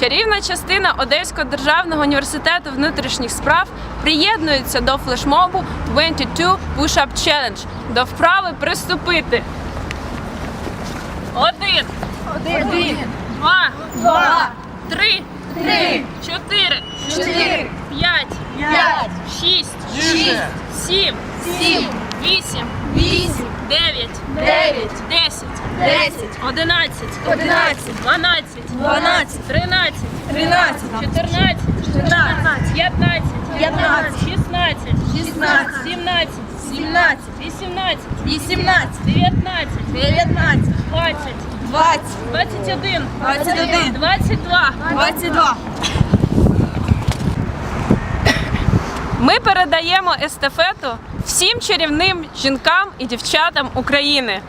Чарівна частина Одеського державного університету внутрішніх справ приєднується до флешмобу 22 Push-Up Challenge. До вправи приступити. Один, Один, два, два, три, три, чотири, чотири, п'ять, п'ять, шість, шість, сім, сім, дев'ять, десять, десять, одинадцять, одинадцять, дванадцять, дванадцять, тринадцять, тринадцять, чотирнадцять, чотирнадцять, п'ятнадцять, П'ятнадцять. шістнадцять, шістнадцять, сімнадцять, сімнадцять, вісімнадцять, вісімнадцять, дев'ятнадцять, дев'ятнадцять, двадцять, двадцять, двадцять один, двадцять один, двадцять два. двадцять два. Ми передаємо естафету всім чарівним жінкам і дівчатам України.